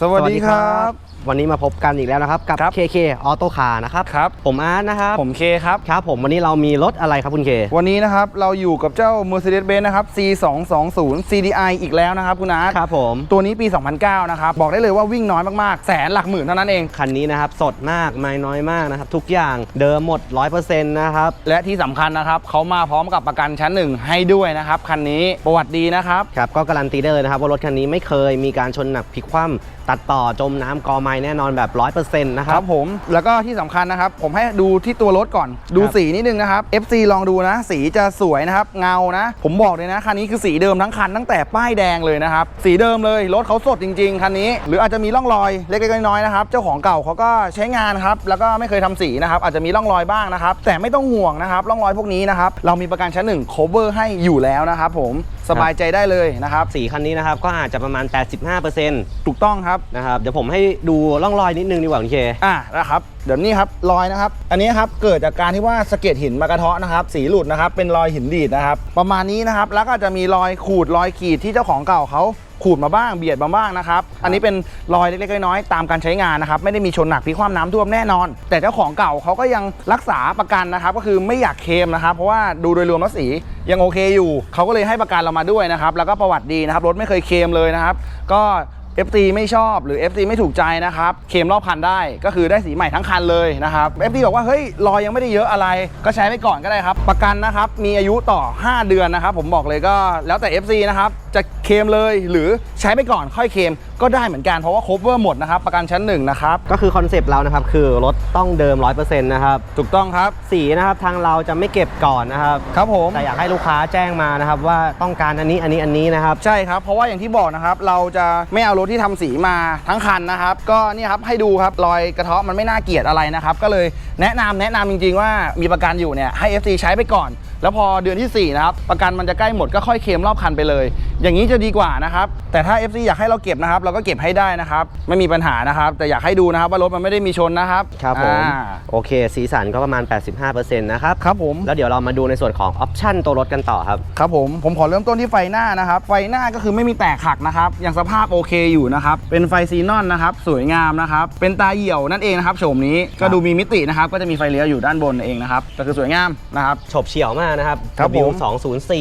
สวัสดีครับ วันนี้มาพบกันอีกแล้วนะครับ กับ ครับ KK Auto Car นะครับ ครับ ผมอาร์ตนะครับ ผมเคครับ ครับผมวันนี้เรามีรถอะไรครับคุณเค วันนี้นะครับเราอยู่กับเจ้า Mercedes-Benz นะครับ C220 CDI อีกแล้วนะครับคุณอาร์ตครับผม ตัวนี้ปี 2009 นะครับ บอกได้เลยว่าวิ่งน้อยมากๆ แสนหลักหมื่นเท่านั้นเอง คันนี้นะครับ สดมาก ไม่น้อยมากนะครับ ทุกอย่างเดิมหมด 100%นะครับ และที่สำคัญนะครับเขามาพร้อมกับประกันชั้นหนึ่งให้ด้วยนะครับคันนี้ประวัติดีนะครับ ครับก็การันตีได้เลยนะครับว่ารถคันนี้ไม่เคยมีการชนหนักพลิกคว่ำ ตัดต่อจมน้ำกอไม้แน่นอนแบบ 100%นะคครัรับ บผมแล้วก็ที่สำคัญนะครับ ผมให้ดูที่ตัวรถก่อนดูครับสีนิดนึงนะครับ FC ลองดูนะ สีจะสวยนะครับ เงานะ ผมบอกเลยนะคันนี้คือสีเดิมทั้งคันตั้งแต่ป้ายแดงเลยนะครับ สีเดิมเลยรถเขาสดจริงๆคันนี้ หรืออาจจะมีร่องรอยเล็กๆน้อยๆนะครับ เจ้าของเก่าเขาก็ใช้งานครับแล้วก็ไม่เคยทำสีนะครับ อาจจะมีร่องรอยบ้างนะครับ แต่ไม่ต้องห่วงนะครับร่องรอยพวกนี้นะครับเรามีประกันชั้นหนึ่ง cover ให้อยู่แล้วนะครับผม สบายใจได้เลยนะครับ สีคันนี้นะครับก็อาจจะประมาณ 85%ถูกต้องครับนะครับเดี๋ยวผมให้ดูร่องรอยนิดนึงดีกว่าคุณเคอะนะครับเดี๋ยวนี้ครับรอยนะครับ อันนี้ครับเกิดจากการที่ว่าสะเก็ดหินมากระเทาะนะครับ สีหลุดนะครับเป็นรอยหินดีดนะครับ ประมาณนี้นะครับแล้วก็อาจจะมีรอยขูดรอยขีดที่เจ้าของเก่าเขา ขูดมาบ้างเบียดมาบ้างนะครับ อันนี้เป็นรอยเล็กๆน้อยๆตามการใช้งานนะครับ ไม่ได้มีชนหนักพลิกคว่ำน้ำท่วมแน่นอน แต่เจ้าของเก่าเขาก็ยังรักษาประกันนะครับ ก็คือไม่อยากเคลมนะครับ เพราะว่าดูโดยรวมแล้วสียังโอเคอยู่ เขาก็เลยให้ประกันเรามาด้วยนะครับ แล้วก็ประวัติดีนะครับ รถไม่เคยเคลมเลยนะครับ ก็ FT ไม่ชอบหรือ FT ไม่ถูกใจนะครับเคมรอบคันได้ก็คือได้สีใหม่ทั้งคันเลยนะครับ FT บอกว่าเฮ้ยรอยยังไม่ได้เยอะอะไร ก็ใช้ไปก่อนก็ได้ครับ ประกันนะครับมีอายุต่อ 5 เดือนนะครับผมบอกเลยก็แล้วแต่ FC นะครับจะเคมเลยหรือใช้ไปก่อนค่อยเคมก็ได้เหมือนกันเพราะว่า cover หมดนะครับประกันชั้นหนึ่งนะครับก็คือคอนเซปต์เรานะครับคือรถต้องเดิม 100%นะครับถูกต้องครับ สีนะครับทางเราจะไม่เก็บก่อนนะครับครับผมแต่อยากให้ลูกค้าแจ้งมานะครับว่าต้องการอันนี้อันนี้อันนี้นะครับใช่ครับ เพราะว่าอย่างที่บอกนะครับเราจะไม่เอารถที่ทำสีมาทั้งคันนะครับ ก็เนี่ยครับให้ดูครับรอยกระเทาะมันไม่น่าเกลียดอะไรนะครับก็เลยแนะนำแนะนำจริง ๆ ว่ามีประกันอยู่เนี่ยให้ FC ใช้ไปก่อน แล้วพอเดือนที่4นะครับประกันมันจะใกล้หมดก็ค่อยเคลมรอบคันไปเลย อย่างนี้จะดีกว่านะครับ แต่ถ้า FC อยากให้เราเก็บนะครับ เราก็เก็บให้ได้นะครับ ไม่มีปัญหานะครับ แต่อยากให้ดูนะครับว่ารถมันไม่ได้มีชนนะครับครับผมอ่า โอเค สีสันก็ประมาณ 85%นะครับครับผม แล้วเดี๋ยวเรามาดูในส่วนของออปชั่นตัวรถกันต่อครับ ครับผมผมขอเริ่มต้นที่ไฟหน้านะครับ ไฟหน้าก็คือไม่มีแตกหักนะครับ ยังสภาพโอเคอยู่นะครับ เป็นไฟซีนอนนะครับ สวยงามนะครับ เป็นตาเหี่ยวนั่นเองนะครับโฉมนี้ก็ดูมีมิตินะครับ ก็จะมีไฟเลี้ยวอยู่ด้านบนเองนะครับก็คือสวยงามนะครับ ฉบเฉี่ยวมากนะครับ ครับผม W204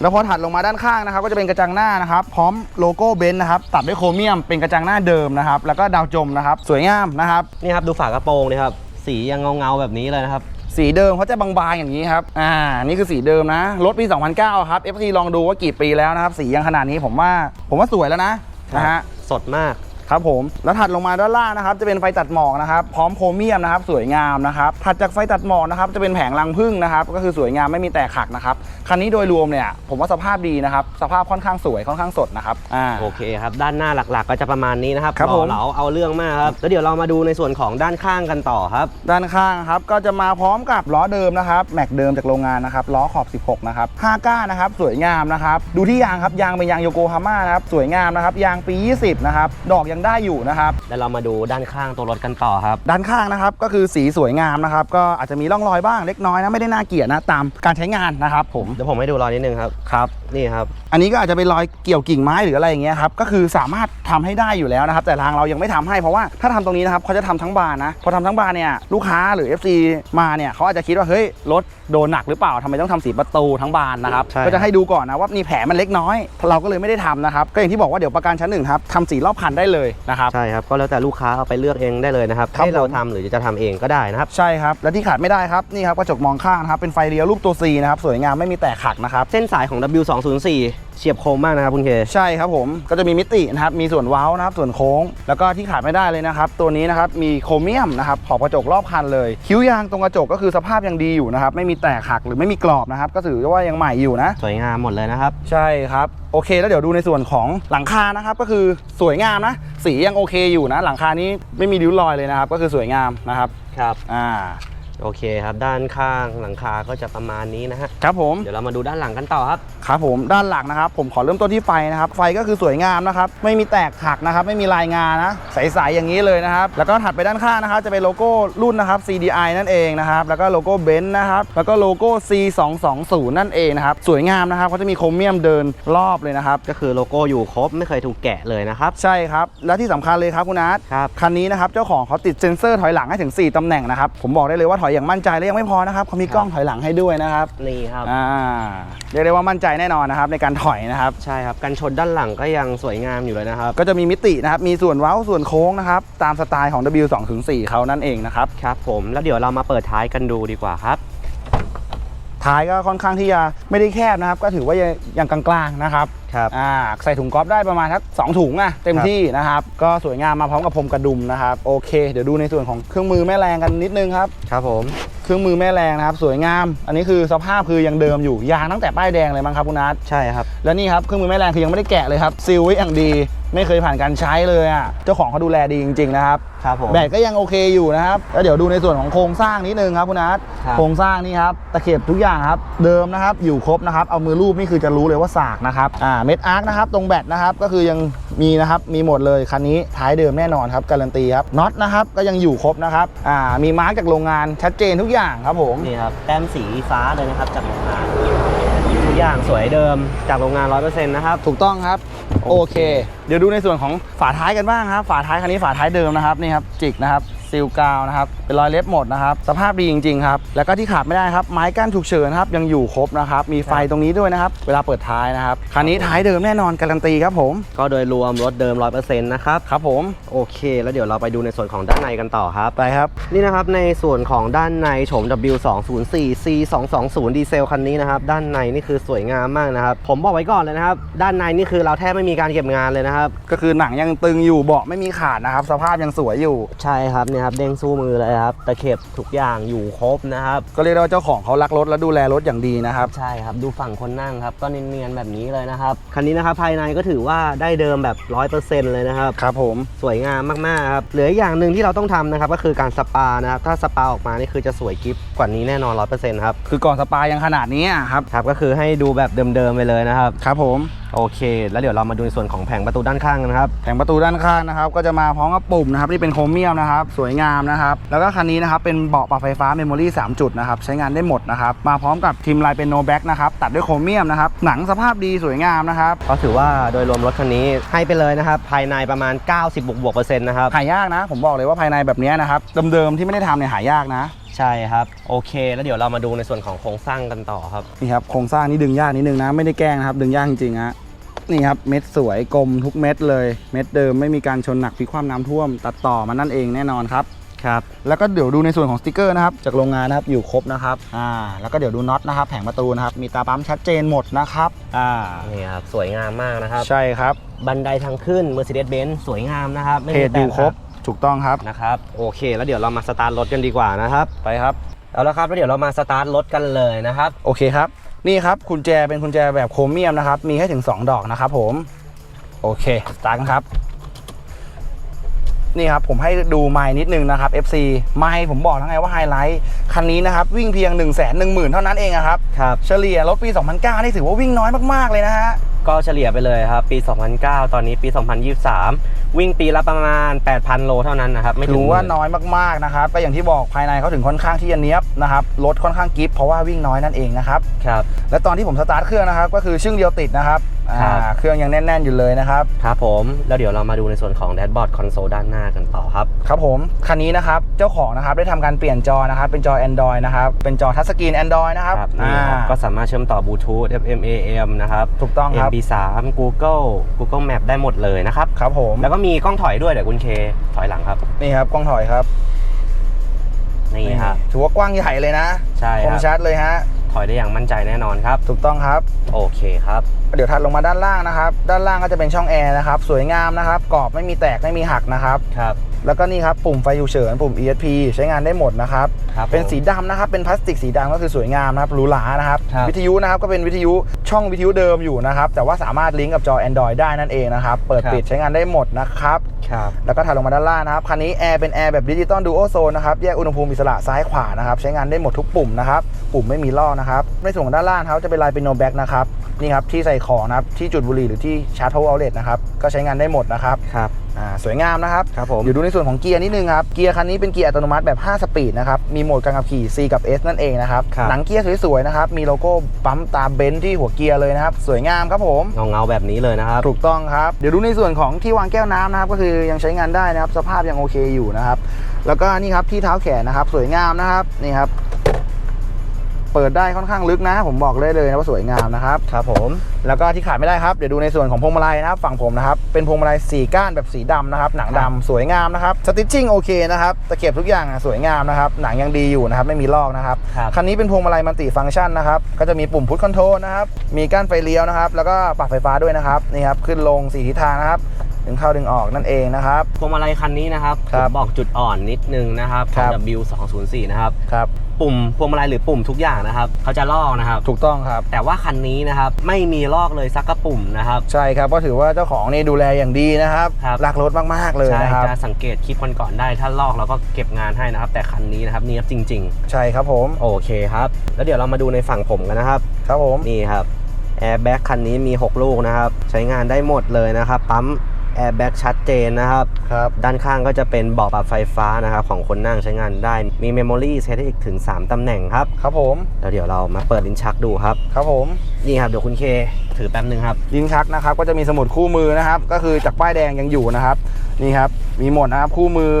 แล้วพอถัดลงมาด้านข้างนะครับ ก็จะเป็นกระจังหน้านะครับ พร้อมโลโก้เบนซ์นะครับ ตัดด้วยโครเมียมเป็นกระจังหน้าเดิมนะครับ แล้วก็ดาวจมนะครับ สวยงามนะครับ นี่ครับดูฝากระโปรงนี่ครับ สียังเงาๆแบบนี้เลยนะครับ สีเดิมเขาจะบางๆอย่างนี้ครับ อ่า นี่คือสีเดิมนะ รถปี 2009 ครับ FC ลองดูว่ากี่ปีแล้วนะครับ สียังขนาดนี้ผมว่า ผมว่าสวยแล้วนะ นะฮะ สดมาก ครับผมแล้วถัดลงมาด้านล่างนะครับจะเป็นไฟตัดหมอกนะครับพร้อมโครเมียมนะครับสวยงามนะครับถัดจากไฟตัดหมอกนะครับจะเป็นแผงรังผึ้งนะครับก็คือสวยงามไม่มีแตกหักนะครับคันนี้โดยรวมเนี่ยผมว่าสภาพดีนะครับสภาพค่อนข้างสวยค่อนข้างสดนะครับอ่า โอเคครับ ด้านหน้าหลักๆ ก็จะประมาณนี้นะครับครับหล่อผมเหลาเอาเรื่องมากครับแล้วเดี๋ยวเรามาดูในส่วนของด้านข้างกันต่อครับ ด้านข้างครับก็จะมาพร้อมกับล้อเดิมนะครับแม็กเดิมจากโรงงานนะครับล้อขอบ 16 นะครับ5ก้านนะครับสวยงามนะครับดูที่ยางครับยางเป็นยางโยโกฮาม่านะครับสวยงามนะครับยางปี 20 นะครับดอกยังได้อยู่นะครับ แล้วเรามาดูด้านข้างตัวรถกันต่อครับ ด้านข้างนะครับก็คือสีสวยงามนะครับก็อาจจะมีร่องรอยบ้างเล็กน้อยนะไม่ได้น่าเกลียดนะตามการใช้งานนะครับผมเดี๋ยวผมให้ดูรอยนิดนึงครับครับนี่ครับ อันนี้ก็อาจจะเป็นรอยเกี่ยวกิ่งไม้หรืออะไรอย่างเงี้ยครับก็คือสามารถทำให้ได้อยู่แล้วนะครับ แต่ทางเรายังไม่ทำให้เพราะว่าถ้าทำตรงนี้นะครับเขาจะทำทั้งบานนะพอทำทั้งบานเนี่ยลูกค้าหรือ FC มาเนี่ยเขาอาจจะคิดว่าเฮ้ยรถโดนหนักหรือเปล่าทำไมต้องทำสีประตูทั้งบานนะครับใช่ก็จะให้ดูก่อนนะว่านี่แผลมันเล็กน้อย เราก็เลยไม่ได้ทำนะครับก็อย่างที่บอกว่าเดี๋ยวประกันชั้นหนึ่งครับทำสีรอบคันได้เลยนะครับ ใช่ครับ ก็แล้วแต่ลูกค้าเอาไปเลือกเองได้เลยนะครับครับให้เราผม ทำหรือจะทำเองก็ได้นะครับ ใช่ครับ และที่ขาดไม่ได้ครับ นี่ครับกระจกมองข้างนะครับ เป็นไฟเลี้ยวรูปตัว C นะครับ สวยงามไม่มีแตกหักนะครับ เส้นสายของ W204 เฉียบคมมากนะครับคุณเค ใช่ครับผมก็จะมีมิตินะครับมีส่วนเว้านะครับส่วนโค้ง แล้วก็ที่ขาดไม่ได้เลยนะครับ ตัวนี้นะครับมีโครเมียมนะครับขอบกระจกรอบคันเลย คิ้วยางตรงกระจกก็คือสภาพยังดีอยู่นะครับไม่มีแตกหักหรือไม่มีกรอบนะครับก็ถือว่ายังใหม่อยู่นะ สวยงามหมดเลยนะครับ ใช่ครับโอเค แล้วเดี๋ยวดูในส่วนของหลังคานะครับก็คือสวยงามนะ สียังโอเคอยู่นะ หลังคานี้ไม่มีริ้วรอยเลยนะครับก็คือสวยงามนะครับครับอ่า โอเคครับด้านข้างหลังคาก็จะประมาณนี้นะฮะครับผมเดี๋ยวเรามาดูด้านหลังกันต่อครับครับผมด้านหลังนะครับ ผมขอเริ่มต้นที่ไฟนะครับ ไฟก็คือสวยงามนะครับ ไม่มีแตกหักนะครับ ไม่มีลายงานะใสๆอย่างนี้เลยนะครับ แล้วก็ถัดไปด้านข้างนะครับ จะเป็นโลโก้รุ่นนะครับ CDI นั่นเองนะครับ แล้วก็โลโก้เบนซ์นะครับ แล้วก็โลโก้ C220 นั่นเองนะครับสวยงามนะครับเขาจะมีโครเมียมเดินรอบเลยนะครับ ก็คือโลโก้อยู่ครบไม่เคยถูกแกะเลยนะครับ ใช่ครับ และที่สำคัญเลยครับคุณนัทครับคันนี้นะครับเจ้าของเขาติดเซ็นเซอร์ถอยหลังให้ถึง 4ตำแหน่งนะครับผมบอกได้เลยว่าถอยอย่างมั่นใจและยังไม่พอนะครับเขามีกล้องถอยหลังให้ด้วยนะครับนี่ครับอ่าเรียกได้ว่ามั่นใจแน่นอนนะครับในการถอยนะครับใช่ครับกันชนด้านหลังก็ยังสวยงามอยู่เลยนะครับ ก็จะมีมิตินะครับมีส่วนเว้าส่วนโค้งนะครับตามสไตล์ของ W204 เขานั่นเองนะครับครับผมแล้วเดี๋ยวเรามาเปิดท้ายกันดูดีกว่าครับท้ายก็ค่อนข้างที่จะไม่ได้แคบนะครับ ก็ถือว่ายังยังกลางๆนะครับ ครับอ่าใส่ถุงกอล์ฟได้ประมาณสักสองถุงอะเต็มครับที่นะครับ ก็สวยงามมาพร้อมกับพรมกระดุมนะครับโอเค เดี๋ยวดูในส่วนของเครื่องมือแม่แรงกันนิดนึงครับครับผมเครื่องมือแม่แรงนะครับสวยงาม อันนี้คือสภาพคือยังเดิมอยู่ยางตั้งแต่ป้ายแดงเลยมั้งครับคุณนัทใช่ครับ แล้วนี่ครับเครื่องมือแม่แรงคือยังไม่ได้แกะเลยครับซีลไว้อย่างดี ไม่เคยผ่านการใช้เลยอะเจ้าของเขาดูแลดีจริงๆนะครับครับผมแบตก็ยังโอเคอยู่นะครับแล้วเดี๋ยวดูในส่วนของโครงสร้างนิดนึงครับคุณนัทครับโครงสร้างนี่ครับตะเข็บทุกอย่างครับเดิมนะครับอยู่ครบนะครับเอามือรูปนี่คือจะรู้เลยว่าสากนะครับอ่าเม็ดอาร์คนะครับตรงแบตนะครับก็คือยังมีนะครับมีหมดเลยคันนี้ท้ายเดิมแน่นอนครับการันตีครับน็อตนะครับก็ยังอยู่ครบนะครับอ่ามีมาร์กจากโรงงานชัดเจนทุกอย่างครับผมนี่ครับแต้มสีฟ้าเลยนะครับจากโรงงานทุกอย่างสวยเดิมจากโรงงาน 100%นะครับ ถูกต้องครับ โอเค เดี๋ยวดูในส่วนของฝาท้ายกันบ้างครับ ฝาท้ายคันนี้ฝาท้ายเดิมนะครับนี่ครับจิกนะครับ ซีลกาวนะครับเป็นรอยเล็บหมดนะครับสภาพดีจริงๆครับแล้วก็ที่ขาดไม่ได้ครับไม้กั้นฉุกเฉินครับยังอยู่ครบนะครับมีไฟตรงนี้ด้วยนะครับเวลาเปิดท้ายนะครับคันนี้ท้ายเดิมแน่นอนการันตีครับผมก็โดยรวมรถเดิม 100%นะครับครับผมโอเค แล้วเดี๋ยวเราไปดูในส่วนของด้านในกันต่อครับไปครับนี่นะครับในส่วนของด้านในโฉม W204 C220 ดีเซลคันนี้นะครับด้านในนี่คือสวยงามมากนะครับผมบอกไว้ก่อนเลยนะครับด้านในนี่คือเราแทบไม่มีการเก็บงานเลยนะครับก็คือหนังยังตึงอยู่เบาะไม่มีขาดนะครับสภาพยังสวยอยู่ใช่ครับเนี่ยครับเด้งสู้มือเลยครับตะเข็บทุกอย่างอยู่ครบนะครับ ก็เรียกได้ว่าเจ้าของเขารักรถและดูแลรถอย่างดีนะครับ ใช่ครับดูฝั่งคนนั่งครับ ก็เนียนๆแบบนี้เลยนะครับคันนี้นะครับภายในก็ถือว่าได้เดิมแบบ100%เลยนะครับ ครับผมสวยงามมากๆครับเหลืออีกอย่างหนึ่งที่เราต้องทำนะครับก็คือการสปานะครับถ้าสปาออกมานี่คือจะสวยกิฟกว่านี้แน่นอน100%ครับคือก่อนสปายังขนาดนี้อะครับครับก็คือให้ดูแบบเดิมๆไปเลยนะครับ ครับผม โอเค แล้วเดี๋ยวเรามาดูในส่วนของแผงประตูด้านข้างกันนะครับ แผงประตูด้านข้างนะครับ ก็จะมาพร้อมกับปุ่มนะครับที่เป็นโครเมียมนะครับ สวยงามนะครับ แล้วก็คันนี้นะครับเป็นเบาะปรับไฟฟ้าเมมโมรี่3จุดนะครับ ใช้งานได้หมดนะครับ มาพร้อมกับทิมลายเป็นโนแบ็กนะครับ ตัดด้วยโครเมียมนะครับ หนังสภาพดีสวยงามนะครับ ก็ถือว่าโดยรวมรถคันนี้ให้ไปเลยนะครับ ภายในประมาณ 90บวกบวกๆเปอร์เซ็นต์นะครับ หายากนะ ผมบอกเลยว่าภายในแบบนี้นะครับ เดิมๆที่ไม่ได้ทำเนี่ยหายากนะใช่ครับ โอเค แล้วเดี๋ยวเรามาดูในส่วนของโครงสร้างกันต่อครับนี่ครับโครงสร้างนี่ดึงยากนิดนึงนะไม่ได้แกล้งนะครับ ดึงยากจริงๆฮะ นี่ครับเม็ดสวยกลมทุกเม็ดเลย เม็ดเดิมไม่มีการชนหนักพลิกคว่ำน้ำท่วม ตัดต่อมันนั่นเองแน่นอนครับครับแล้วก็เดี๋ยวดูในส่วนของสติกเกอร์นะครับจากโรงงานนะครับอยู่ครบนะครับอ่าแล้วก็เดี๋ยวดูน็อตนะครับแผงประตูนะครับมีตาปั๊มชัดเจนหมดนะครับอ่านี่ครับสวยงามมากนะครับ ใช่ครับ บันไดทางขึ้น Mercedes-Benz สวยงามนะครับไม่เพมีจอยู่ครบแตกถูกต้องครับหักนะครับโอเค แล้วเดี๋ยวเรามาสตาร์ทรถกันดีกว่านะครับไปครับเอาละครับแล้วเดี๋ยวเรามาสตาร์ทรถกันเลยนะครับโอเคครับ นี่ครับกุญแจเป็นกุญแจแบบโครเมียมนะครับ มีให้ถึง 2 ดอกนะครับผม โอเคสตาร์ทกันครับ นี่ครับผมให้ดูไม้นิดนึงนะครับ FC ไม้ผมบอกแล้วไงว่าไฮไลท์คันนี้นะครับวิ่งเพียง 1 1 0 0 0 0 เท่านั้นเองอะครับครับเฉลี่ยรถปี 2009 นี่ถือว่าวิ่งน้อยมากๆเลยนะฮะก็เฉลี่ยไปเลยครับปี 2009 ตอนนี้ปี 2023 วิ่งปีละประมาณ 8,000 โลเท่านั้นนะครับไม่ถึถืงอว่าหมื่น้อยมากๆนะครับก็อย่างที่บอกภายในเขาถึงค่อนข้างที่จะเนี้ยบนะครับรถค่อนข้างกิฟเพราะว่าวิ่งน้อยนั่นเองนะครับครับและตอนที่ผมสตาร์ทเครื่องนะครับก็คือชึ่งเดียวติดนะครับอ่า ครับเครื่องยังแน่น ๆ อยู่เลยนะครับ ครับผม แล้วเดี๋ยวเรามาดูในส่วนของแดชบอร์ดคอนโซลด้านหน้ากันต่อครับ ครับผม คันนี้นะครับ เจ้าของนะครับได้ทำการเปลี่ยนจอนะครับ เป็นจอ Android นะครับ เป็นจอทัชสกรีน Android นะครับครับนี่ครับอ่าก็สามารถเชื่อมต่อบลูทูธ FM AM นะครับ ถูกต้องครับ MP3 Google Google Map ได้หมดเลยนะครับ ครับผม แล้วก็มีกล้องถอยด้วยเดี๋ยวคุณเคถอยหลังครับ นี่ครับกล้องถอยครับ นี่ครับถือว่ากว้างใหญ่เลยนะใช่คคมรับชัดเลยฮะ ถอยได้อย่างมั่นใจแน่นอนครับ ถูกต้องครับ โอเคครับ เดี๋ยวถัดลงมาด้านล่างนะครับ ด้านล่างก็จะเป็นช่องแอร์นะครับ สวยงามนะครับ กรอบไม่มีแตกไม่มีหักนะครับ ครับ แล้วก็นี่ครับปุ่มไฟฉุกเฉินปุ่ม ESP ใช้งานได้หมดนะครับ ครับเป็นผมสีดำนะครับ เป็นพลาสติกสีดำก็คือสวยงามนะครับหรูหรานะครับ ครับ วิทยุนะครับก็เป็นวิทยุช่องวิทยุเดิมอยู่นะครับ แต่ว่าสามารถลิงก์กับจอ Android ได้นั่นเองนะครับ เปิดครับปิดใช้งานได้หมดนะครับ ครับ แล้วก็ถัดลงมาด้านล่างนะครับ คันนี้แอร์เป็นแอร์แบบดิจิตอลดูโอโซนนะครับ แยกอุณหภูมิอิสระซ้ายขวานะครับ ใช้งานได้หมดทุกปุ่มนะครับ ปุ่มไม่มีล่อกนะครับ ในส่วนของด้านล่างเขาจะเป็นลายเป็นโนแบ็กนะครับ นี่ครับที่ใส่ของนะครับ ที่จุดบุหรี่หรือที่ชาร์จ power outlet นะครับ ก็ใช้งานได้หมดนะครับ ครับ อ่าสวยงามนะครับครับผมเดี๋ยวดูในส่วนของเกียร์นิดนึงครับ เกียร์คันนี้เป็นเกียร์อัตโนมัติแบบ 5 สปีดนะครับ มีโหมดการขับขี่ C กับ S นั่นเองนะครับครับหนังเกียร์สวยๆนะครับ มีโลโก้ปั๊มตาเบนซ์ที่หัวเกียร์เลยนะครับ สวยงามครับผมเงาเงาๆแบบนี้เลยนะครับ ถูกต้องครับ เดี๋ยวดูในส่วนของที่วางแก้วน้ำนะครับ ก็คือยังใช้งานได้นะครับ สภาพยังโอเคอยู่นะครับ แล้วก็นี่ครับที่เท้าแขนนะครับ สวยงามนะครับ นี่ครับ เปิดได้ค่อนข้างลึกนะ ผมบอกเลยเลยนะว่าสวยงามนะครับครับผมแล้วก็ที่ขาดไม่ได้ครับเดี๋ยวดูในส่วนของพวงมาลัยนะครับฝั่งผมนะครับเป็นพวงมาลัยสีก้านแบบสีดำนะครับหนังดำสวยงามนะครับสติชชิ่งโอเคนะครับตะเข็บทุกอย่างอะสวยงามนะครับหนังยังดีอยู่นะครับไม่มีลอกนะครับ ครับ คันนี้เป็นพวงมาลัยมัลติฟังก์ชันนะครับ ก็จะมีปุ่มพุทคอนโทรลนะครับ มีก้านไฟเลี้ยวนะครับ แล้วก็ปรับไฟฟ้าด้วยนะครับ นี่ครับ ขึ้นลงสี่ทิศทางนะครับ ดึงเข้าดึงออกนั่นเองนะครับ พวงมาลัยคันนี้นะครับครับผมบอกจุดอ่อนนิดนึงนะครับขครัอง บ W204 นะครับ ครับ ปุ่มพวงมาลัยหรือปุ่มทุกอย่างนะครับเขาจะลอกนะครับ ถูกต้องครับ แต่ว่าคันนี้นะครับไม่มีลอกเลยสักกระปุ่มนะครับ ใช่ครับก็ถือว่าเจ้าของนี่ดูแลอย่างดีนะครับครับ รักรถมากๆเลยใช่นะครับจะสังเกตคลิปก่อนๆได้ ถ้าลอกเราก็เก็บงานให้นะครับ แต่คันนี้นะครับเนียบจริง ใช่ครับผมๆ โอเคครับ แล้วเดี๋ยวเรามาดูในฝั่งผมกันนะครับ ครับผม นี่ครับแอร์แบ็กคันนี้มี 6 ลูกนะครับ ใช้งานได้หมดเลยนะครับ ปั๊ม แอร์แบ็กชัดเจนนะครับ ครับ ด้านข้างก็จะเป็นเบาะปรับไฟฟ้านะครับ ของคนนั่งใช้งานได้ มีเมมโมรี่เซตให้อีกถึง 3 ตำแหน่งครับ ครับผมแล้วเดี๋ยวเรามาเปิดลิ้นชักดูครับ ครับผม นี่ครับ เดี๋ยวคุณเคถือแป๊บนึงครับ ลิ้นชักนะครับ ก็จะมีสมุดคู่มือนะครับ ก็คือจากป้ายแดงยังอยู่นะครับ นี่ครับ มีหมดนะครับ คู่มือ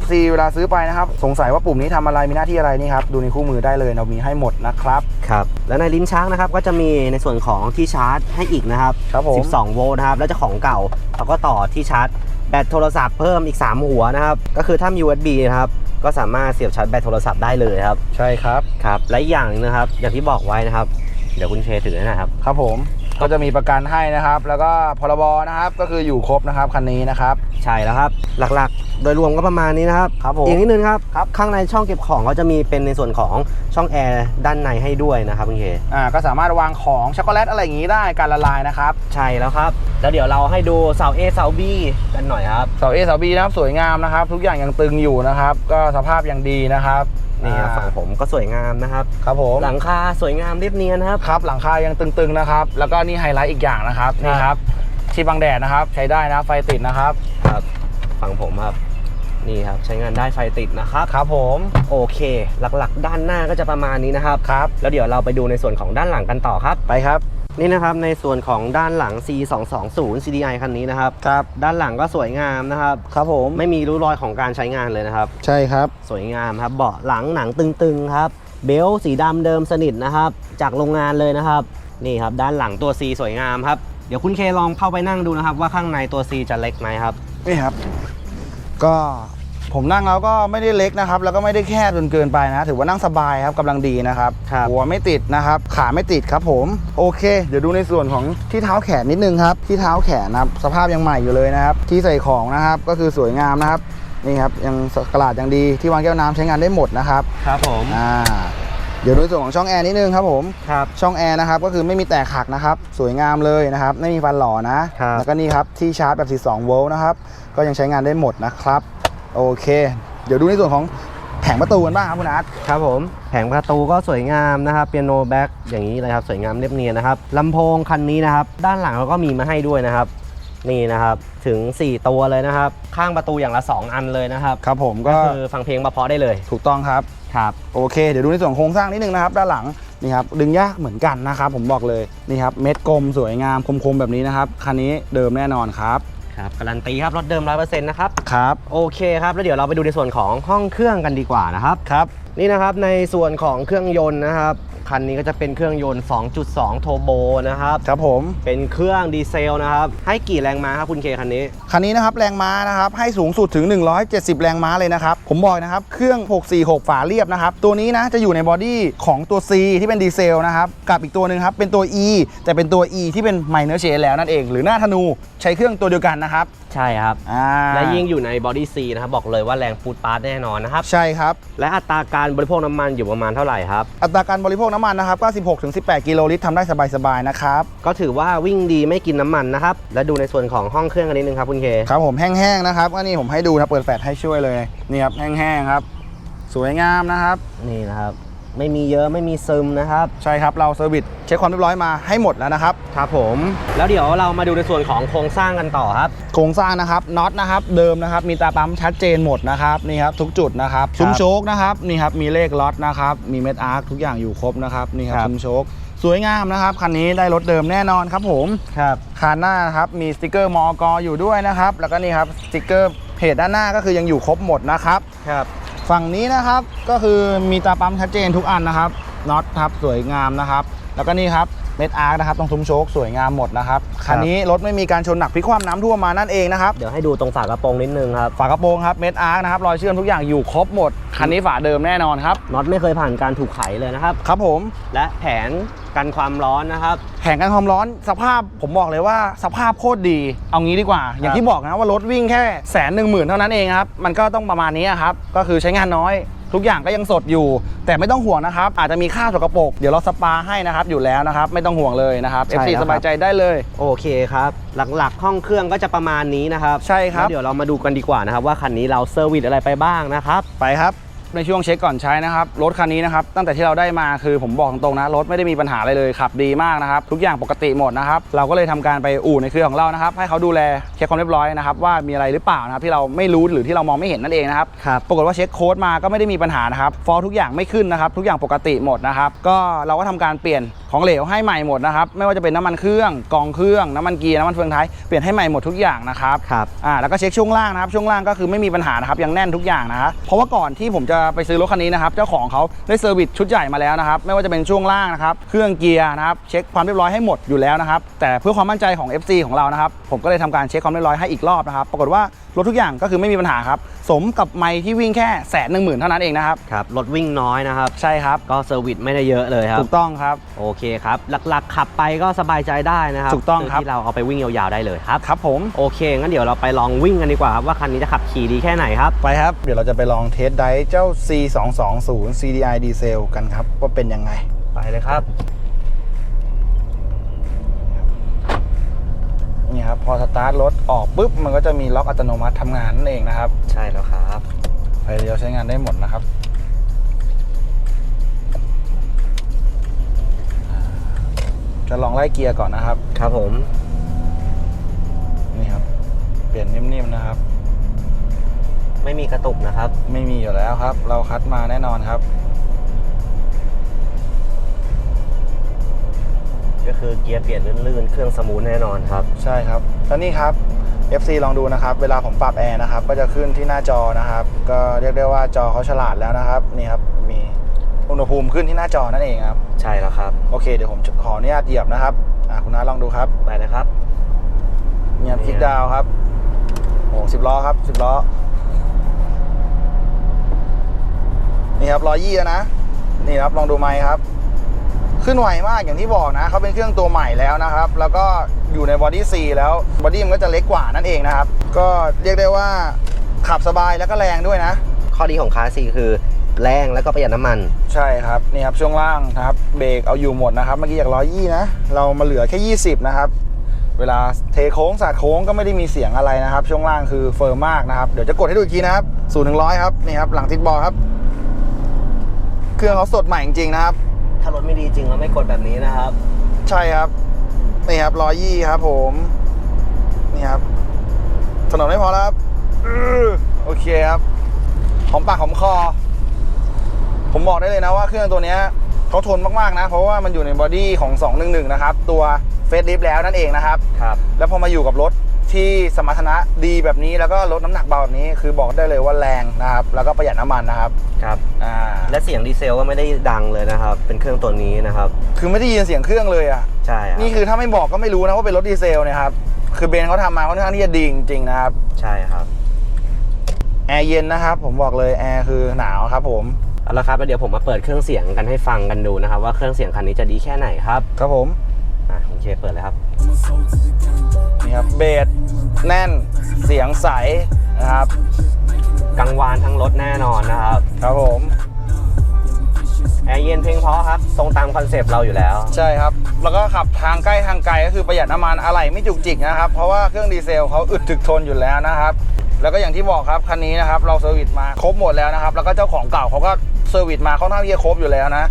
FC เวลาซื้อไปนะครับ สงสัยว่าปุ่มนี้ทำอะไรมีหน้าที่อะไรนี่ครับ ดูในคู่มือได้เลยเรามีให้หมดนะครับ ครับ แล้วในลิ้นชักนะครับก็จะมีในส่วนของที่ชาร์จให้อีกนะครับครับผม12 โวลต์นะครับ แล้วเจะของเก่าเราก็ต่อที่ชาร์จแบตโทรศัพท์เพิ่มอีก 3 หัวนะครับ ก็คือถ้ามี USB นะครับก็สามารถเสียบชาร์จแบตโทรศัพท์ได้เลยครับ ใช่ครับ ครับ และอีกอย่างหนึงนะครับ อย่างที่บอกไว้นะครับ เดี๋ยวคุณเคถือให้หนะครับ ครับผม ก็จะมีประกันให้นะครับ แล้วก็พรบนะครับก็คืออยู่ครบนะครับคันนี้นะครับ ใช่แล้วครับ หลักๆ โดยรวมก็ประมาณนี้นะครับครับผมอีกนิดนึงครับครับ ข้างในช่องเก็บของก็จะมีเป็นในส่วนของช่องแอร์ด้านในให้ด้วยนะครับคุณเคอ่าก็สามารถวางของช็อกโกแลตอะไรอย่างนี้ได้การละลายนะครับ ใช่แล้วครับแล้วเดี๋ยวเราให้ดูเสา A เสา B กันหน่อยครับเสา A เสา B นะครับสวยงามนะครับ ทุกอย่างยังตึงอยู่นะครับ ก็สภาพยังดีนะครับ นี่ครับอ่า ฝั่งผมก็สวยงามนะครับ ครับผมหลังคาสวยงามเรียบเนียนนะครับ ครับหลังคายังตึงๆนะครับ แล้วก็นี่ไฮไลท์อีกอย่างนะครับครับนี่ครับที่บังแดดนะครับ ใช้ได้นะไฟติดนะครับครับฝั่งผมครับ นี่ครับ ใช้งานได้ไฟติดนะครับ ครับผมโอเค หลักๆ ด้านหน้าก็จะประมาณนี้นะครับ ครับ แล้วเดี๋ยวเราไปดูในส่วนของด้านหลังกันต่อครับ ไปครับ นี่นะครับในส่วนของด้านหลัง C220 CDI คันนี้นะครับครับ ด้านหลังก็สวยงามนะครับครับผมไม่มีริ้วรอยของการใช้งานเลยนะครับ ใช่ครับ สวยงามครับเบาะหลังหนังตึงๆครับ เบลต์สีดำเดิมสนิทนะครับ จากโรงงานเลยนะครับนี่ครับด้านหลังตัว C สวยงามครับเดี๋ยวคุณเคลองเข้าไปนั่งดูนะครับ ว่าข้างในตัว C จะเล็กไหมครับ นี่ครับ ก็ ผมนั่งแล้วก็ไม่ได้เล็กนะครับ แล้วก็ไม่ได้แคบจนเกินไปนะ ถือว่านั่งสบายครับกำลังดีนะครับ ครับ หัวไม่ติดนะครับ ขาไม่ติดครับผม โอเค เดี๋ยวดูในส่วนของที่เท้าแขนนิดนึงครับ ที่เท้าแขนนะครับสภาพยังใหม่อยู่เลยนะครับ ที่ใส่ของนะครับ ก็คือสวยงามนะครับ นี่ครับยังกระดาษยังดี ที่วางแก้วน้ำใช้งานได้หมดนะครับ ครับผม อ่า เดี๋ยวดูในส่วนของช่องแอร์นิดนึงครับผม ครับ ช่องแอร์นะครับก็คือไม่มีแตกหักนะครับ สวยงามเลยนะครับ ไม่มีฟันหล่อนะ ครับ แล้วก็นี่ครับที่ชาร์จแบบ12โวลต์นะครับ ก็ยังใช้งานได้หมดนะครับ โอเค เดี๋ยวดูในส่วนของแผงประตูกันบ้างครับคุณอาร์ตครับผมแผงประตูก็สวยงามนะครับเปียโนแบ็กอย่างนี้เลยครับสวยงามเรียบเนียนนะครับลำโพงคันนี้นะครับ ด้านหลังเราก็มีมาให้ด้วยนะครับ นี่นะครับถึง 4 ตัวเลยนะครับ ข้างประตูอย่างละ 2 อันเลยนะครับครับผมก็ก็คือฟังเพลงมาเพาะได้เลยถูกต้องครับ ครับ โอเค เดี๋ยวดูในส่วนของโครงสร้างนิดนึงนะครับ ด้านหลังนี่ครับดึงยากเหมือนกันนะครับ ผมบอกเลยนี่ครับเม็ดกลมสวยงามคมๆแบบนี้นะครับคันนี้เดิมแน่นอนครับ ครับการันตีครับรถเดิม100%นะครับ ครับ โอเคครับ แล้วเดี๋ยวเราไปดูในส่วนของห้องเครื่องกันดีกว่านะครับ ครับ นี่นะครับในส่วนของเครื่องยนต์นะครับ คันนี้ก็จะเป็นเครื่องยนต์ 2.2 โทโบนะครับ ครับผม เป็นเครื่องดีเซลนะครับ ให้กี่แรงม้าครับคุณเคคันนี้ คันนี้นะครับแรงม้านะครับให้สูงสุดถึง 170 แรงม้าเลยนะครับ ผมบอกนะครับ เครื่อง 646 ฝาเรียบนะครับ ตัวนี้นะจะอยู่ในบอดี้ของตัว C ที่เป็นดีเซลนะครับ กับอีกตัวหนึ่งครับ เป็นตัว E แต่เป็นตัว E ที่เป็นไมเนอร์เชนแล้วนั่นเอง หรือหน้าธนูใช้เครื่องตัวเดียวกันนะครับ ใช่ครับ อ่าและยิ่งอยู่ในบอดี้ซีนะครับ บอกเลยว่าแรงฟูดปาร์ตแน่นอนนะครับ ใช่ครับ และอัตราการบริโภคน้ำมันอยู่ประมาณเท่าไหร่ครับ อัตราการบริโภคน้ำมันนะครับก็16-18 กิโลลิตรทำได้สบายๆนะครับ ก็ถือว่าวิ่งดีไม่กินน้ำมันนะครับ และดูในส่วนของห้องเครื่องกันนิดนึงครับคุณเคครับผมแห้งๆนะครับก็นี่ผมให้ดูนะเปิดแฟลชให้ช่วยเลยนี่ครับแห้งๆครับ สวยงามนะครับ นี่นะครับ ไม่มีเยอะไม่มีซึมนะครับ ใช่ครับเราเซอร์วิสเช็คความเรียบร้อยมาให้หมดแล้วนะครับ ครับผม แล้วเดี๋ยวเรามาดูในส่วนของโครงสร้างกันต่อครับ โครงสร้างนะครับน็อตนะครับเดิมนะครับ มีตาปั๊มชัดเจนหมดนะครับนี่ครับทุกจุดนะครับครับซุ้มโชคนะครับนี่ครับมีเลขล็อตนะครับมีเม็ดอาร์คทุกอย่างอยู่ครบนะครับนี่ครับครับซุ้มโชคสวยงามนะครับคันนี้ได้รถเดิมแน่นอนครับผม ครับคันหน้านะครับมีสติกเกอร์มอกอยู่ด้วยนะครับ แล้วก็นี่ครับสติกเกอร์ เพจด้านหน้าก็คือยังอยู่ครบหมดนะครับครับ ฝั่งนี้นะครับก็คือมีตาปั๊มชัดเจนทุกอันนะครับน็อตครับสวยงามนะครับ แล้วก็นี่ครับ เม็ดอาร์คนะครับตรงซุ้มโชคสวยงามหมดนะครับคันนี้รถไม่มีการชนหนักพลิกคว่ำน้ำท่วมมานั่นเองนะครับเดี๋ยวให้ดูตรงฝากระโปรงนิดนึงครับฝากระโปรงครับเม็ดอาร์คนะครับรอยเชื่อมทุกอย่างอยู่ครบหมดคันนี้ฝาเดิมแน่นอนครับน็อตไม่เคยผ่านการถูกไขเลยนะครับครับผมและแผงกันความร้อนนะครับแผงกันความร้อนสภาพผมบอกเลยว่าสภาพโคตรดี เอางี้ดีกว่า อย่างที่บอกนะว่ารถวิ่งแค่แสนหนึ่งหมื่นเท่านั้นเองครับมันก็ต้องประมาณนี้ครับก็คือใช้งานน้อย ทุกอย่างก็ยังสดอยู่ แต่ไม่ต้องห่วงนะครับ อาจจะมีค่าสกปรกเดี๋ยวเราสปาให้นะครับอยู่แล้วนะครับ ไม่ต้องห่วงเลยนะครับ ใช่ FC แล้วครับ สบายใจได้เลย โอเคครับ หลักๆ ห้องเครื่องก็จะประมาณนี้นะครับใช่ครับ แล้วเดี๋ยวเรามาดูกันดีกว่านะครับ ว่าคันนี้เราเซอร์วิสอะไรไปบ้างนะครับ ไปครับ ในช่วงเช็คก่อนใช้นะครับ รถคันนี้นะครับ ตั้งแต่ที่เราได้มาคือผมบอกตรงๆนะ รถไม่ได้มีปัญหาอะไรเลยขับดีมากนะครับ ทุกอย่างปกติหมดนะครับ เราก็เลยทำการไปอู่ในเครือของเรานะครับ ให้เขาดูแลเช็คความเรียบร้อยนะครับ ว่ามีอะไรหรือเปล่านะครับที่เราไม่รู้หรือที่เรามองไม่เห็นนั่นเองนะครับครับปรากฏว่าเช็คโค้ดมาก็ไม่ได้มีปัญหานะครับฟอลทุกอย่างไม่ขึ้นนะครับ ทุกอย่างปกติหมดนะครับก็เราก็ทำการเปลี่ยนของเหลวให้ใหม่หมดนะครับ ไม่ว่าจะเป็นน้ำมันเครื่องกองเครื่องน้ำมันเกียร์น้ำมันเฟืองท้ายเปลี่ยนให้ใหม่หมดทุกอย่างนะครับครับอ่าแล้วก็เช็คช่วงล่างนะครับช่วงล่างก็คือไม่มีปัญหานะครับยังแน่นทุกอย่างนะฮะเพราะว่าก่อนที่ผมจะไปซื้อรถคันนี้นะครับเจ้าของเขาได้เซอร์วิสชุดใหญ่มาแล้วนะครับไม่ว่าจะเป็นช่วงล่างนะครับเครื่องเกียร์นะครับเช็คความเรียบร้อยให้หมดอยู่แล้วนะครับแต่เพื่อความมั่นใจของ FC ของเรานะครับผมก็เลยทำการเช็คความเรียบร้อยให้อีกรอบนะครับปรากฏว่า รถทุกอย่างก็คือไม่มีปัญหาครับ สมกับไมค์ที่วิ่งแค่แสนหนึ่งหมื่นเท่านั้นเองนะครับ ครับ รถวิ่งน้อยนะครับ ใช่ครับ ก็เซอร์วิสไม่ได้เยอะเลยครับ ถูกต้องครับ โอเคครับ หลักๆ ขับไปก็สบายใจได้นะครับถูกต้องครับที่เราเอาไปวิ่งยาวๆได้เลยครับครับผมโอเคงั้นเดี๋ยวเราไปลองวิ่งกันดีกว่าครับว่าคันนี้จะขับขี่ดีแค่ไหนครับไปครับเดี๋ยวเราจะไปลองเทสไดร์เจ้า C220 CDI ดีเซลกันครับว่าเป็นยังไงไปเลยครับ นี่ครับพอสตาร์ทรถออกปุ๊บมันก็จะมีล็อกอัตโนมัติทำงานนั่นเองนะครับใช่แล้วครับไฟเลี้ยวใช้งานได้หมดนะครับอ่าจะลองไล่เกียร์ก่อนนะครับ ครับผม นี่ครับ เปลี่ยนนิ่มๆนะครับ ไม่มีกระตุกนะครับ ไม่มีอยู่แล้วครับ เราคัดมาแน่นอนครับ ก็คือเกียร์เปลี่ยนลื่นๆ เครื่องสมูทแน่นอนครับ ใช่ครับแล้วนี่ครับ FC ลองดูนะครับ เวลาผมปรับแอร์นะครับ ก็จะขึ้นที่หน้าจอนะครับ ก็เรียกได้ว่าจอเขาฉลาดแล้วนะครับ นี่ครับ มีอุณหภูมิขึ้นที่หน้าจอนั่นเองครับ ใช่แล้วครับ โอเค เดี๋ยวผมจะขออนุญาตเหยียบนะครับ อ่าคุณน้าลองดูครับ ไปเลยครับเนี่ยคลิกดาวน์ครับ โอ้สิบล้อครับสิบล้อ นี่ครับร้อยยี่แล้วนะ นี่ครับ ลองดูไมค์ครับ ขึ้นไวมากอย่างที่บอกนะเขาเป็นเครื่องตัวใหม่แล้วนะครับ แล้วก็อยู่ในบอดี้ซีแล้วบอดี้มันก็จะเล็กกว่านั่นเองนะครับ ก็เรียกได้ว่าขับสบายแล้วก็แรงด้วยนะ ข้อดีของคาร์ซีคือแรงแล้วก็ประหยัดน้ำมัน ใช่ครับนี่ครับช่วงล่างนะครับเบรกเอาอยู่หมดนะครับเมื่อกี้จากร้อยยี่นะเรามาเหลือแค่ 20 นะครับ เวลาเทโค้งสาดโค้งก็ไม่ได้มีเสียงอะไรนะครับ ช่วงล่างคือเฟิร์มมากนะครับเดี๋ยวจะกดให้ดูอีกทีนะครับศูนย์ถึงร้อยครับนี่ครับหลังติดบอลครับ เครื่องเขาสดใหม่จริงๆนะครับ ถ้ารถไม่ดีจริงเราไม่กดแบบนี้นะครับ ใช่ครับ นี่ครับร้อยยี่ครับผม นี่ครับ ถนนไม่พอแล้วครับอื้อโอเคครับ หอมปากหอมคอ ผมบอกได้เลยนะว่าเครื่องตัวเนี้ยเขาทนมากๆนะ เพราะว่ามันอยู่ในบอดี้ของ 211 นะครับ ตัวเฟสลิฟแล้วนั่นเองนะครับ ครับ แล้วพอมาอยู่กับรถ ที่สมรรถนะดีแบบนี้แล้วก็ลดน้ำหนักเบาแบบนี้คือบอกได้เลยว่าแรงนะครับ แล้วก็ประหยัดน้ำมันนะครับครับ อ่าและเสียงดีเซลก็ไม่ได้ดังเลยนะครับ เป็นเครื่องตัวนี้นะครับ คือไม่ได้ยินเสียงเครื่องเลยอะ ใช่ครับนี่คือถ้าไม่บอกก็ไม่รู้นะว่าเป็นรถดีเซลเนี่ยครับ คือเบนซ์เขาทำมาค่อนข้างที่จะดีจริงๆนะครับ ใช่ครับ แอร์เย็นนะครับ ผมบอกเลยแอร์คือหนาวครับผมเอาละครับแล้วเดี๋ยวผมมาเปิดเครื่องเสียงกันให้ฟังกันดูนะครับ ว่าเครื่องเสียงคันนี้จะดีแค่ไหนครับ ครับผม อะโอเคเปิดเลยครับน นี่ครับเบสแน่นเสียงใสนะครับกังวานทั้งรถแน่นอนนะครับครับผมแอร์เย็นเพลงเพราะครับตรงตามคอนเซปต์เราอยู่แล้ว ใช่ครับ แล้วก็ขับทางใกล้ทางไกลก็คือประหยัดน้ำมันอะไรไม่จุกจิกนะครับ เพราะว่าเครื่องดีเซลเขาอึดถึกทนอยู่แล้วนะครับ แล้วก็อย่างที่บอกครับคันนี้นะครับเราเซอร์วิสมาครบหมดแล้วนะครับ แล้วก็เจ้าของเก่าเขาก็เซอร์วิสมาค่อนข้างที่จะครบอยู่แล้วนะ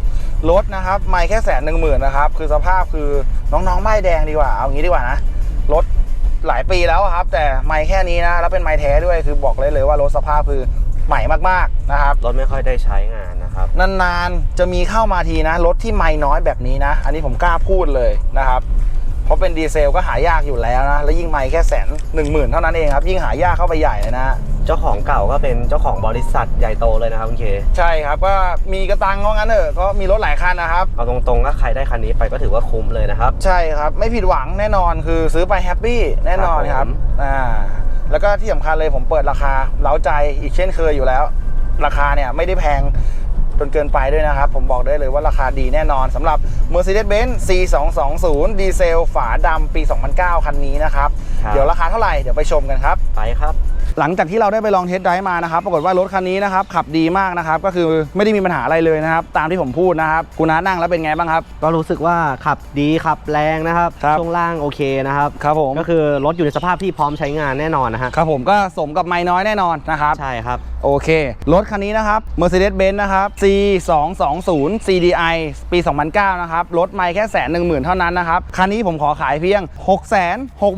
รถนะครับไม่แค่แสนหนึ่งหมื่นนะครับคือสภาพคือน้องๆไม่แดงดีกว่าเอางี้ดีกว่านะรถ หลายปีแล้วอะครับ แต่ไม่แค่นี้นะ แล้วเป็นไม่แท้ด้วยคือบอกเลยเลยว่ารถสภาพคือใหม่มากๆนะครับ รถไม่ค่อยได้ใช้งานนะครับ นานๆ จะมีเข้ามาทีนะ รถที่ไม่น้อยแบบนี้นะ อันนี้ผมกล้าพูดเลยนะครับ เพราะเป็นดีเซลก็หายากอยู่แล้วนะ แล้วยิ่งไม่แค่แสนหนึ่งหมื่นเท่านั้นเองครับ ยิ่งหายากเข้าไปใหญ่เลยนะ เจ้าของเก่าก็เป็นเจ้าของบริษัทใหญ่โตเลยนะครับคุณเค ใช่ครับก็มีกระตังก็งั้นเถอะก็มีรถหลายคันนะครับ เอาตรงๆก็ใครได้คันนี้ไปก็ถือว่าคุ้มเลยนะครับ ใช่ครับ ไม่ผิดหวังแน่นอนคือซื้อไปแฮปปี้แน่นอนคครัรับบผมอ่าแล้วก็ที่สำคัญเลยผมเปิดราคาเล้าใจอีกเช่นเคยอยู่แล้ว ราคาเนี่ยไม่ได้แพงจนเกินไปด้วยนะครับ ผมบอกได้เลยว่าราคาดีแน่นอนสำหรับ Mercedes-Benz C220 ดีเซลฝาดำปี 2009 คันนี้นะครับครับเดี๋ยวราคาเท่าไหร่ เดี๋ยวไปชมกันครับ ไปครับ หลังจากที่เราได้ไปลองเทสไดรฟ์มานะครับปรากฏว่ารถคันนี้นะครับขับดีมากนะครับก็คือไม่ได้มีปัญหาอะไรเลยนะครับตามที่ผมพูดนะครับคุณน้านั่งแล้วเป็นไงบ้างครับ ก็รู้สึกว่าขับดีขับแรงนะครับครับช่วงล่างโอเคนะครับครับผมก็คือรถอยู่ในสภาพที่พร้อมใช้งานแน่นอนนะฮะครับผมก็สมกับไม่น้อยแน่นอนนะครับใช่ครับโอเค รถคันนี้นะครับ Mercedes-Benz นะครับ C220 CDI ปี 2009 นะครับ รถไม่แค่แสนหนึ่งหมื่นเท่านั้นนะครับ คันนี้ผมขอขายเพียง 6 6 9 0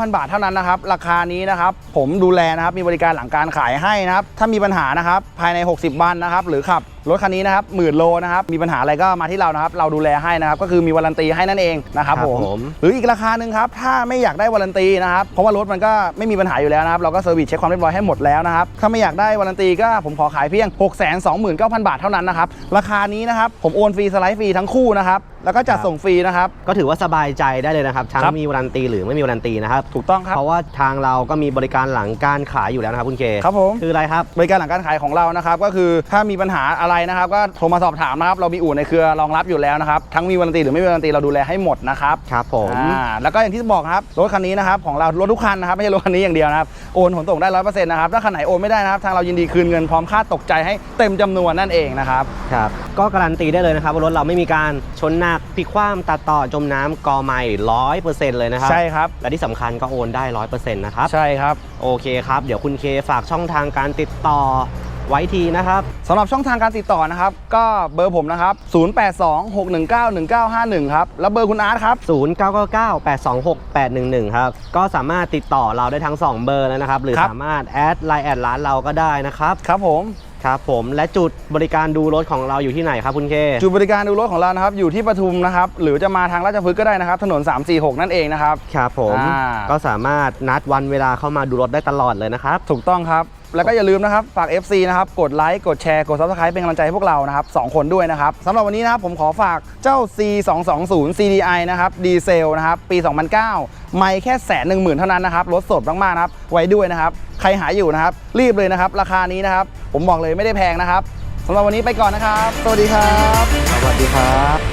0 0 บาทเท่านั้นนะครับ ราคานี้นะครับ ผมดูแลนะครับมีบริการหลังการขายให้นะครับถ้ามีปัญหานะครับภายใน 60 วันนะครับหรือขับรถคันนี้นะครับหมื่นโลนะครับมีปัญหาอะไรก็มาที่เรานะครับเราดูแลให้นะครับก็คือมีวารันตีให้นั่นเองนะครับครับผมผม หรืออีกราคาหนึ่งครับถ้าไม่อยากได้วารันตีนะครับเพราะว่ารถมันก็ไม่มีปัญหาอยู่แล้วนะครับเราก็เซอร์วิสเช็คความเรียบร้อยให้หมดแล้วนะครับถ้าไม่อยากได้วารันตีก็ผมขอขายเพียง 6 2 9 0 0 0 บาทเท่านั้นนะครับราคานี้นะครับผมโอนฟรีสไลด์ฟรีทั้งคู่นะครับแล้วก็จัดส่งฟรีนะครับ ก็ถือว่าสบายใจได้เลยนะครับทั้งครับ มีวารันตีหรือไม่มีวารันตีนะครับถูกต้องครับ เพราะว่าทางเราก็มีบริการหลังการขายอยู่แล้วนะครับคุณเคครับผม คืออะไรครับ บริการหลังการขายของเรานะครับก็คือถ้ามีปัญหาอะไรนะครับก็โทรมาสอบถามนะครับเรามีอู่ในเครือรองรับอยู่แล้วนะครับทั้งมีวารันตีหรือไม่มีวารันตีเราดูแลให้หมดนะครับครับผมอ่าแล้วก็อย่างที่บอกครับรถคันนี้นะครับของเรารถทุกคันนะครับไม่ใช่รถคันนี้อย่างเดียวนะครับโอนขนส่งได้ร้อยเปอร์เซ็นต์นะครับถ้าคันไหนโอนไม่ได้นะครับทางเรายินดีคืนเงินพร้อมค่าตกใจให้เต็มจำนวนนั่นเองนะครับครับก็การันตีได้เลยนะครับว่ารถเราไม่มีการชนหนักพลิกคว่ำตัดต่อจมน้ำกอใหม่ร้อยเปอร์เซ็นต์เลยนะครับใช่ครับและที่สำคัญก็โอนได้ร้อยเปอร์เซ็นต์นะครับใช่ครับโอเคครับเดี๋ยวคุณเคฝากช่องทางการติดต่อ ไว้ทีนะครับสำหรับช่องทางการติดต่อนะครับ ก็เบอร์ผมนะครับ 0826191951 ครับ แล้วเบอร์คุณอาร์ตครับ 0999826811 ครับ ก็สามารถติดต่อเราได้ทั้ง 2 เบอร์แล้วนะครับ หรือครับ สามารถแอดไลน์แอดร้านเราก็ได้นะครับ ครับผม ครับผมและจุดบริการดูรถของเราอยู่ที่ไหนครับคุณเค จุดบริการดูรถของเรานะครับ อยู่ที่ปทุมนะครับ หรือจะมาทางราชพฤกษ์ก็ได้นะครับ ถนน 346 นั่นเองนะครับ ครับผม อ่า ก็สามารถนัดวันเวลาเข้ามาดูรถได้ตลอดเลยนะครับ ถูกต้องครับ แล้วก็อย่าลืมนะครับ ฝาก FC นะครับ กดไลค์ กดแชร์ กด Subscribe เป็นกำลังใจให้พวกเรานะครับสองคนด้วยนะครับสำหรับวันนี้นะครับผมขอฝากเจ้า C220 CDI นะครับดีเซลนะครับ ปี 2009 ไม่แค่แสนหนึ่งหมื่นเท่านั้นนะครับ รถสดมากๆนะครับ ไว้ด้วยนะครับ ใครหาอยู่นะครับ รีบเลยนะครับ ราคานี้นะครับ ผมบอกเลยไม่ได้แพงนะครับสำหรับวันนี้ไปก่อนนะครับ สวัสดีครับ สวัสดีครับ